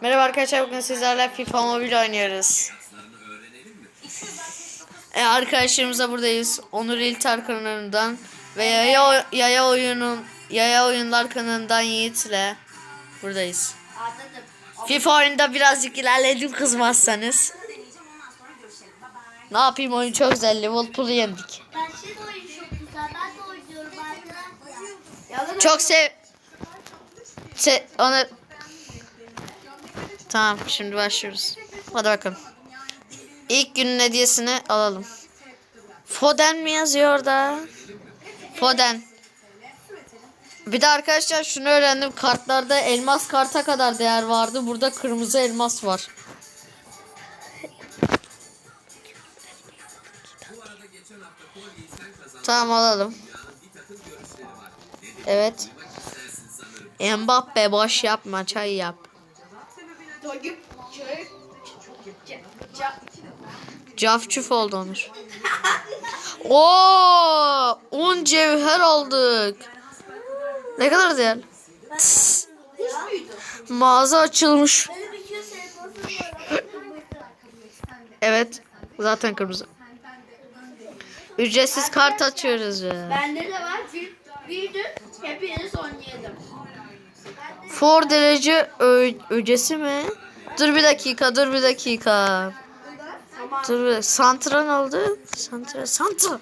Merhaba arkadaşlar bugün sizlerle FIFA Mobile oynuyoruz. E, arkadaşlarımızla buradayız. Onur İlter kanalından ve yaya, yaya oyunun yaya oyunlar kanalından Yiğit'le buradayız. FIFA oyunda birazcık ilerledim kızmazsanız. Ne yapayım oyun çok güzel. Liverpool'u yendik. Çok sev... Se onu... Tamam şimdi başlıyoruz. Hadi bakalım. İlk günün hediyesini alalım. Foden mi yazıyor orada? Foden. Bir de arkadaşlar şunu öğrendim. Kartlarda elmas karta kadar değer vardı. Burada kırmızı elmas var. Tamam alalım. Evet. Mbappe boş yapma çay yap. Cafçuf oldu Onur. Oo, 10 cevher aldık. Ne kadar değerli? Tıs. Mağaza açılmış. Benim 200 elmasım var. Evet. Zaten kırmızı. Ücretsiz kart açıyoruz ya. Bende de var. Bir, bir dün hepiniz oynayalım. For derece öcesi mi? Dur bir dakika, dur bir dakika. Dur bir Santran aldı. Santran, Santran.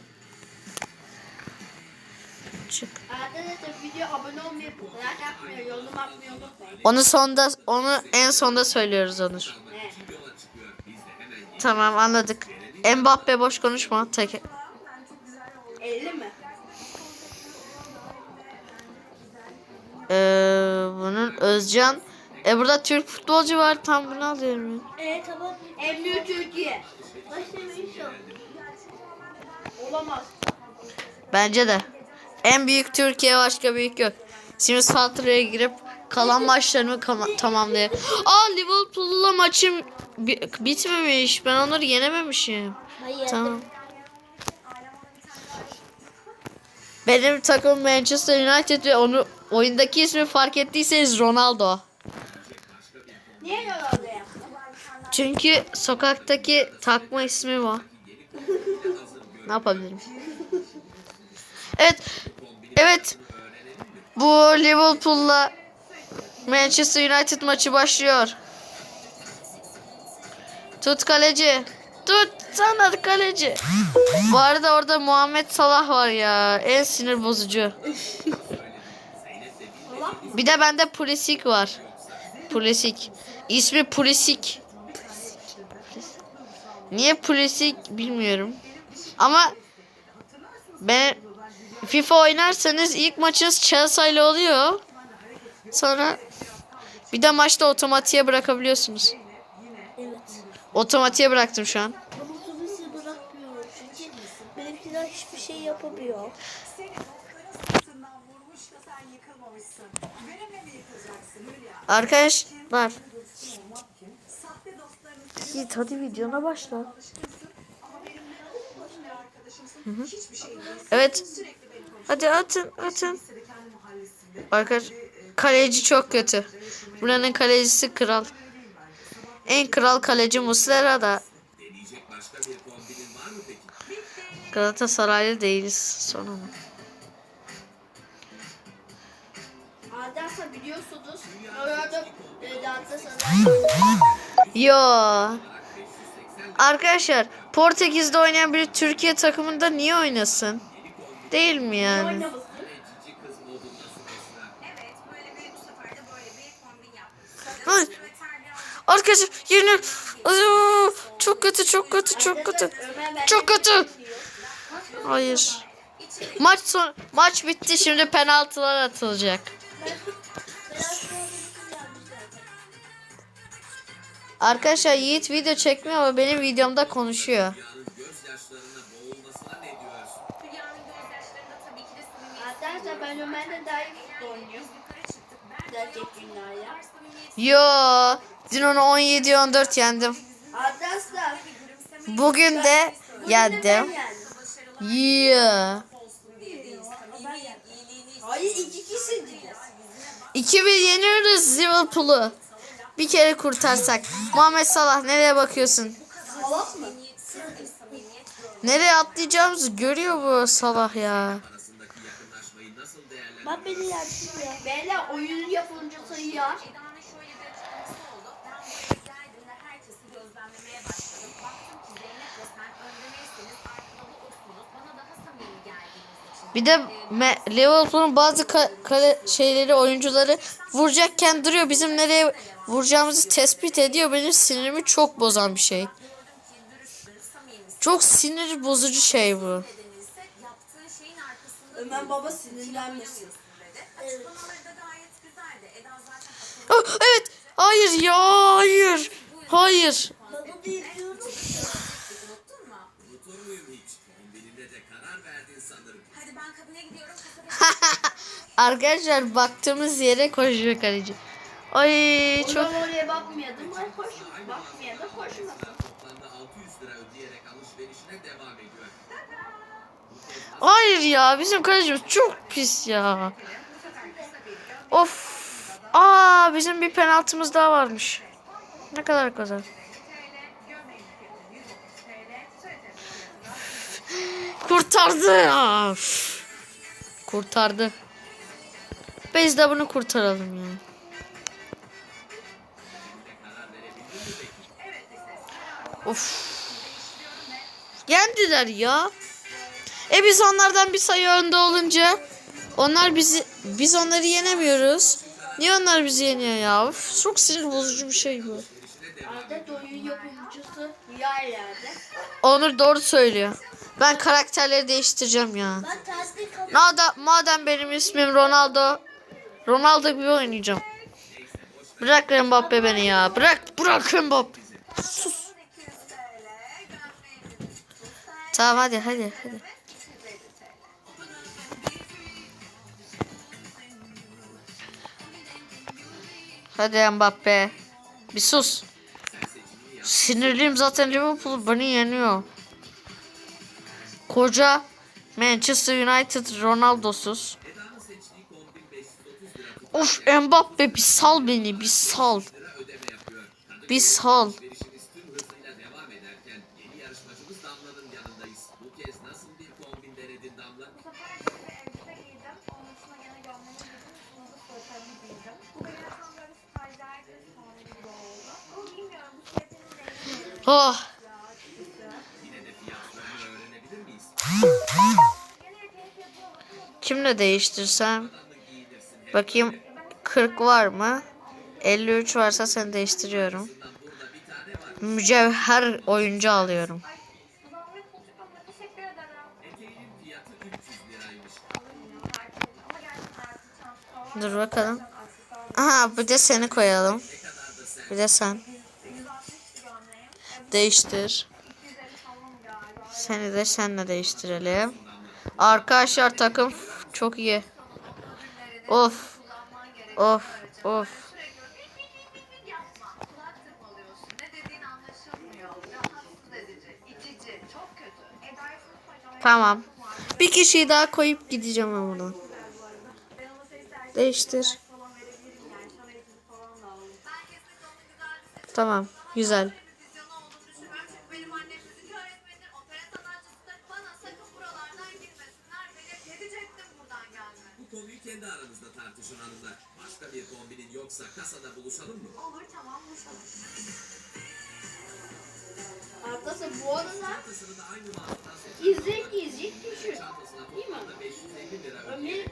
Çık. Onu sonda, onu en sonda söylüyoruz Onur. Tamam anladık. Mbappe boş konuşma. Tek. 50 mi? Ee, bunun Özcan. E burada Türk futbolcu var. Tam bunu alıyorum. Evet tamam. Emniyet Türkiye. Olamaz. Bence de. En büyük Türkiye başka büyük yok. Şimdi Saltıra'ya girip kalan maçlarımı tamamlayayım. Aa Liverpool'la maçım bi- bitmemiş. Ben onları yenememişim. Hayır. Tamam. Benim takım Manchester United ve onu oyundaki ismi fark ettiyseniz Ronaldo. Niye Ronaldo yaptın? Çünkü sokaktaki takma ismi var. ne yapabilirim? Evet. Evet. Bu Liverpool'la Manchester United maçı başlıyor. Tut kaleci. Tut sana kaleci. Bu arada orada Muhammed Salah var ya. En sinir bozucu. Bir de bende Pulisic var. Pulisic. İsmi Pulisic. Niye Pulisic bilmiyorum. Ama ben FIFA oynarsanız ilk maçınız Chelsea ile oluyor. Sonra bir de maçta otomatiğe bırakabiliyorsunuz. Otomatiğe bıraktım şu an. Ama otobüsü bırakmıyor. Çünkü benimkiler hiçbir şey yapamıyor. Arkadaşlar. Git hadi videona başla. Hı hı. Evet. Hadi atın atın. Arkadaş kaleci çok kötü. Buranın kalecisi kral. En kral kaleci Muslera da. Galatasaraylı değiliz sonunda. Arkadaşlar biliyorsunuz. Orada e, Galatasaray Yo. Arkadaşlar Portekiz'de oynayan biri Türkiye takımında niye oynasın? Değil mi yani? oynamasın. Arkadaşlar Aa, çok kötü çok kötü çok kötü. Çok kötü. Hayır. Maç son maç bitti şimdi penaltılar atılacak. Arkadaşlar Yiğit video çekmiyor ama benim videomda konuşuyor. Arkadaşlar ben Ömer'le daha iyi futbol oynuyorum. Gerçek dünyaya. Yo, dün onu 17-14 yendim. Arkadaşlar. Bugün de yendim. Yeah. Hayır iki kişisiniz. 2-1 yeniyoruz Liverpool'u. Bir kere kurtarsak. Muhammed Salah nereye bakıyorsun? Salak mı? Nereye atlayacağımızı görüyor bu Salah ya. Bak beni yersin ya. Beyler oyun yapılınca sayıyor. Eda'nın şöyle bir açıklaması oldu. Ben bu izlerdiğimde herkesi gözlemlemeye başladım. Baktım ki Zeynep ve sen öndemeyseniz arkada da osunuz. Bana daha samimi geldiğiniz için. Bir de Liverpool'un bazı ka- kale şeyleri oyuncuları vuracakken duruyor. Bizim nereye vuracağımızı tespit ediyor. Benim sinirimi çok bozan bir şey. Çok sinir bozucu şey bu. Ömer baba sinirlenmesin. Ah, evet. Hayır ya hayır. Hayır. Ben kabine gidiyorum. Arkadaşlar baktığımız yere koşuyor kaleci. Ay çok Çok... oraya bakmıyordum. Ay hoş. Bakmıyordum. Hoşuma. Toplamda 600 lira ödeyerek alışverişine devam ediyor. Hayır ya bizim kalecimiz çok pis ya. Of. Aa bizim bir penaltımız daha varmış. Ne kadar güzel. Kurtardı ya. Üf. Kurtardı. Biz de bunu kurtaralım ya. Of. Yendiler ya. E biz onlardan bir sayı önde olunca onlar bizi biz onları yenemiyoruz. Niye onlar bizi yeniyor ya? Of, çok sinir bozucu bir şey bu. Adet oyun yapımcısı Rüya. Onur doğru söylüyor. Ben karakterleri değiştireceğim ya. Madem, madem benim ismim Ronaldo, Ronaldo gibi oynayacağım. Bırak Mbappe beni ya. Bırak, bırak Mbappe. Sus. Tamam hadi hadi hadi. Hadi Mbappe. Bir sus. Sinirliyim zaten Liverpool beni yeniyor. Koca Manchester United Ronaldo'suz. Of Mbappe bir sal beni bir sal. Bir sal. Oh. Kimle değiştirsem? Bakayım 40 var mı? 53 varsa sen değiştiriyorum. Mücevher oyuncu alıyorum. Zahmet olacak ama teşekkür ederim. Eteğinin fiyatı 300 liraymış. Ama gerçekten artık çanta Dur bakalım. Aha bir de seni koyalım. Bir de sen. 160 gömleğim. Değiştir. 250 falan galiba. Seni de senle değiştirelim. Arkadaşlar takım çok iyi. Of. Of. Of. Tamam. Bir kişiyi daha koyup gideceğim ben tercih Değiştir. falan verebilirim yoksa kasada buluşalım mı? Olur tamam buluşalım. Arkadaşlar bu arada Çantasını da aynı mağazadan seçin. izleyip izleyip düşün. Çantasına Değil mi? toplamda 550 lira Ömer, ödeyerek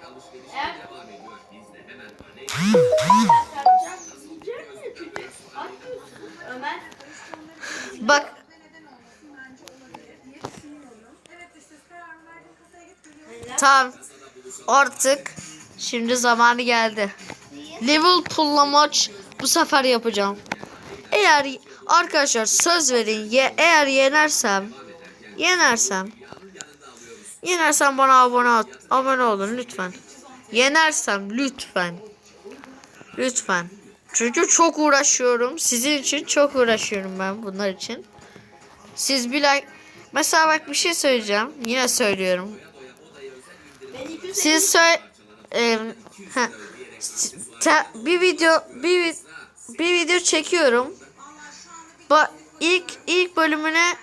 eğer- devam ediyor. Biz de hemen örneğin Sercan yiyecek mi? Çünkü atmıyorsun. Ömer Bak Neden olmasın bence olabilir diye düşünüyorum. Evet işte kararımı verdim kasaya git geliyorum. tamam. Artık şimdi zamanı geldi. Liverpool'la maç bu sefer yapacağım. Eğer arkadaşlar söz verin ye, eğer yenersem yenersem yenersem bana abone abone olun lütfen. Yenersem lütfen. Lütfen. Çünkü çok uğraşıyorum. Sizin için çok uğraşıyorum ben bunlar için. Siz bir like mesela bak bir şey söyleyeceğim. Yine söylüyorum. Siz söyle e, te- bir video bir bir video çekiyorum. Ba ilk ilk bölümüne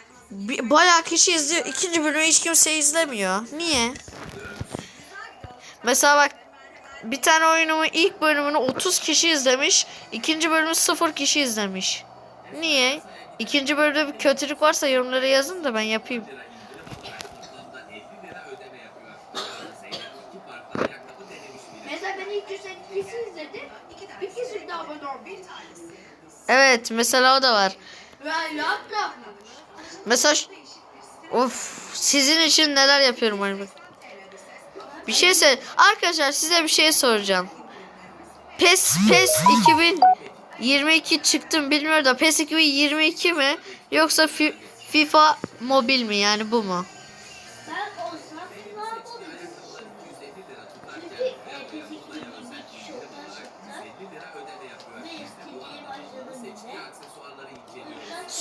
bayağı kişi izliyor. İkinci bölümü hiç kimse izlemiyor. Niye? Mesela bak bir tane oyunumun ilk bölümünü 30 kişi izlemiş. ikinci bölümü 0 kişi izlemiş. Niye? İkinci bölümde bir kötülük varsa yorumlara yazın da ben yapayım. Toplamda 50 lira ödeme yapıyor. Zeynep iki farklı ayakkabı denemiş bile. Mesela ben ilk ikisi izledim. İkisi de abone olmuş. Evet mesela o da var. Mesela of sizin için neler yapıyorum hani. Bir şey söyle. Arkadaşlar size bir şey soracağım. PES PES 2022 çıktım bilmiyorum da PES 2022 mi yoksa Fi- FIFA mobil mi yani bu mu?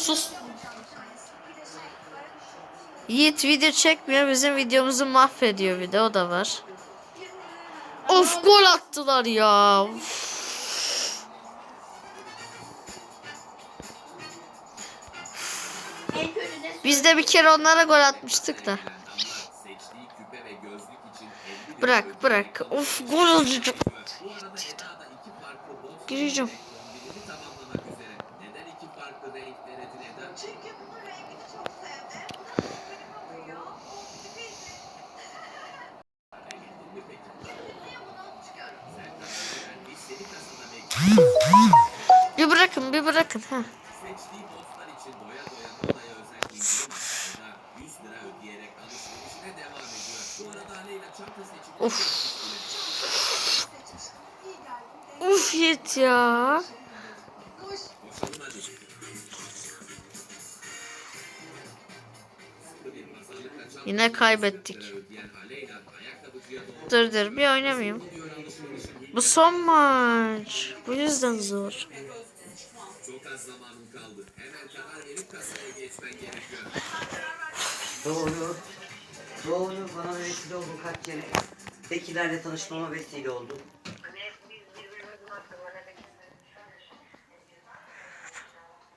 Sus. Yiğit video çekmiyor bizim videomuzu mahvediyor bir de o da var. Of gol attılar ya. De Biz bir kere onlara gol atmıştık da. Seçtiği küpe ve gözlük için 50 lira Bırak bırak. Of gol olacak. Gireceğim. Çünkü bunun rengini çok bekliyoruz. Bir bırakın bir bırakın. Heh. Seçtiği bosslar için doya Yine kaybettik. Dur dur bir oynamayayım. Bu son maç. Bu yüzden zor. Doğru. Doğru bana vesile oldu kaç kere. Bekilerle tanışmama vesile oldu.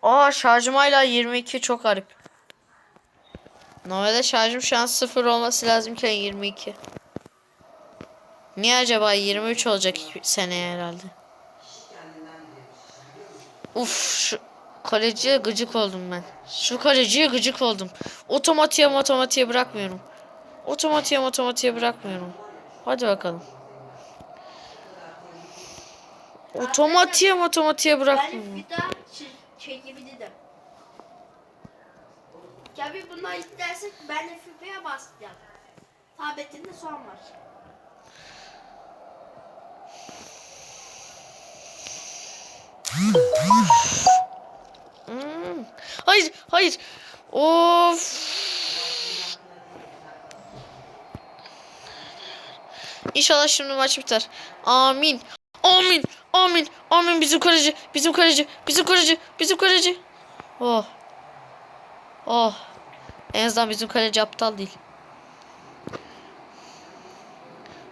Aa şarjım hala 22 çok garip. Normalde şarjım şu an 0 olması lazımken 22. Niye acaba 23 olacak seneye herhalde. Uf şu kaleciye gıcık oldum ben. Şu kaleciye gıcık oldum. Otomatiğe otomatiğe bırakmıyorum. Otomatiğe otomatiğe bırakmıyorum. Hadi bakalım. Otomatiğe otomatiğe bırakmıyorum. ben bir daha çe- çekebilirim. Tabii bunlar istersek ben FIFA'ya basacağım. Tabletimde son var. Hmm. Hayır, hayır. Of. İnşallah şimdi maç biter. Amin. Amin. Amin. Amin bizim kaleci. Bizim kaleci. Bizim kaleci. Bizim kaleci. Oh. Oh. En azından bizim kaleci aptal değil.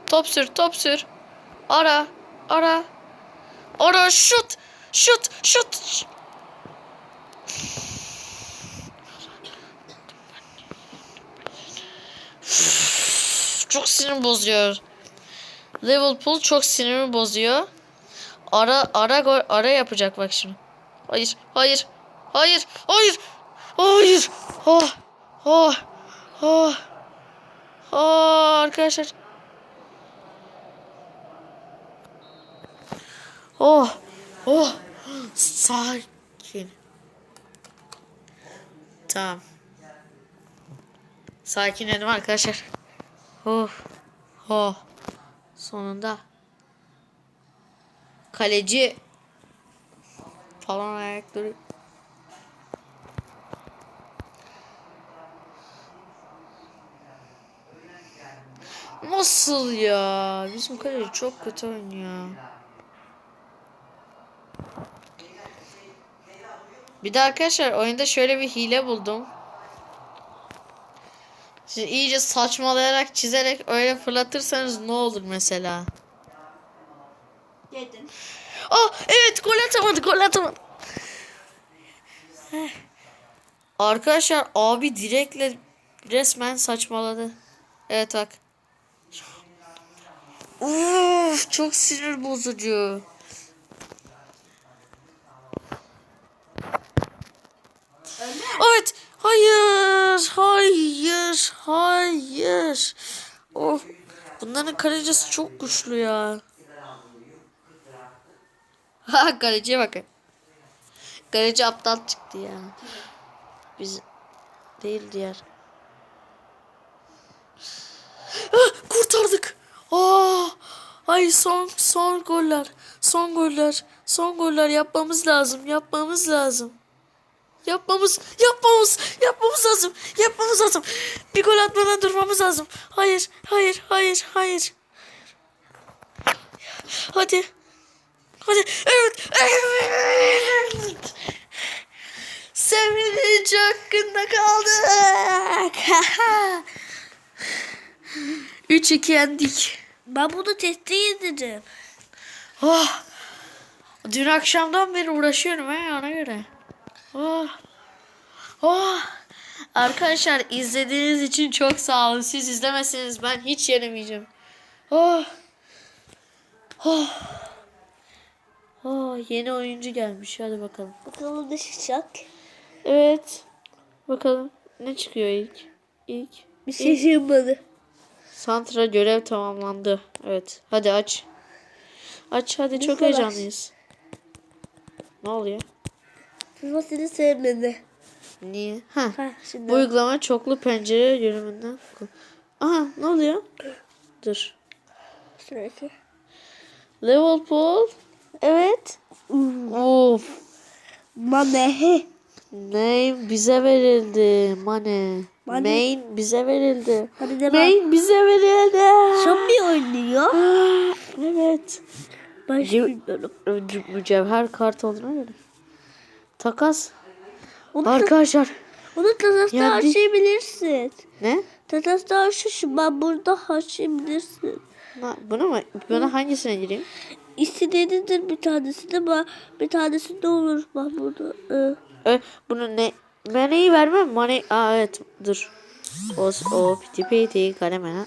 Top sür, top sür. Ara, ara. Ara şut. Şut, şut. çok sinir bozuyor. Liverpool çok sinirimi bozuyor. Ara ara ara yapacak bak şimdi. Hayır, hayır. Hayır, hayır. Hayır. Oh. Oh. Oh. Oh arkadaşlar. Oh. Oh. Sakin. Tamam. Sakinledim arkadaşlar. Oh. Oh. Sonunda. Kaleci falan ayakları. Nasıl ya? Bizim kaleci çok kötü oynuyor. Bir de arkadaşlar oyunda şöyle bir hile buldum. Siz iyice saçmalayarak çizerek öyle fırlatırsanız ne olur mesela? Dedin. Ah evet gol atamadı gol atamadı. Arkadaşlar abi direkle resmen saçmaladı. Evet bak. Uf çok sinir bozucu. Evet. Hayır. Hayır. Hayır. Of. Bunların kalecisi çok güçlü ya. Ha kaleciye bakın. Kaleci aptal çıktı ya. Biz değil diğer. Ah, kurtardık. Aa, ay son son goller. Son goller. Son goller yapmamız lazım. Yapmamız lazım. Yapmamız, yapmamız, yapmamız lazım. Yapmamız lazım. Bir gol atmadan durmamız lazım. Hayır, hayır, hayır, hayır. Hadi. Hadi. Evet. Evet. Sevinç hakkında kaldık. 3-2 yendik. Ben bunu testi yedirdim. Oh. Dün akşamdan beri uğraşıyorum he ona göre. Oh. Oh. Arkadaşlar izlediğiniz için çok sağ olun. Siz izlemezseniz ben hiç yenemeyeceğim. Oh. Oh. Oh, yeni oyuncu gelmiş. Hadi bakalım. Bakalım ne çıkacak. Evet. Bakalım ne çıkıyor ilk? İlk. Bir şey çıkmadı. Santra görev tamamlandı. Evet. Hadi aç. Aç hadi çok heyecanlıyız. Ne oluyor? FIFA seni sevmedi. Niye? Ha. Ha şimdi. Bu uygulama çoklu pencere yönümünden. Aha ne oluyor? Dur. Şuradaki. Liverpool. Evet. Of. Mane. Name bize verildi. Mane. Mane. Main bize verildi. Hadi devam. Main bize verildi. Şampi oynuyor. Evet. Mü- Mücevher kart olduğuna göre. Takas. Onu, da, Arkadaşlar. onu Tatas'ta Ya bir- harcayabilirsin. Ne? Tatas'ta harçışım ben burada harcayabilirsin. Na- Bunu mu? Buna hangisine gireyim? İstediğinizdir bir tanesi de ben bir tanesi de olur ben burada. Ee, E, bunu ne? Maneyi vermem. Mane... Aa evet. Dur. O, o piti piti kaleme.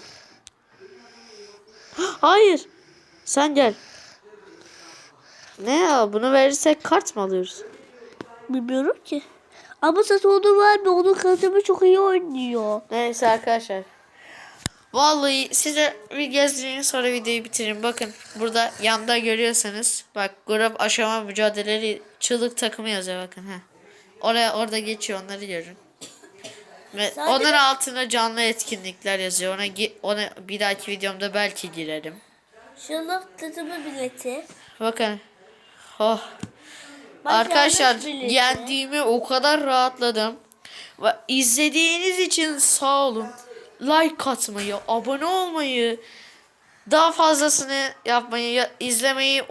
Hayır. Sen gel. Ne ya? Bunu verirsek kart mı alıyoruz? bilmiyorum ki. Ama sen onu verme. Onun kazanımı çok iyi oynuyor. Neyse arkadaşlar. Vallahi size bir gezdireyim sonra videoyu bitireyim. Bakın burada yanda görüyorsanız bak grup aşama mücadeleleri çığlık takımı yazıyor bakın ha. Oraya orada geçiyor onları görün. Ve Zaten- onun altına canlı etkinlikler yazıyor. Ona ona bir dahaki videomda belki girerim. Şunun tadımı bileti. Bakın. Oh. Bak Arkadaşlar bileti. yendiğimi o kadar rahatladım. Ve izlediğiniz için sağ olun. Like atmayı, abone olmayı, daha fazlasını yapmayı, ya- izlemeyi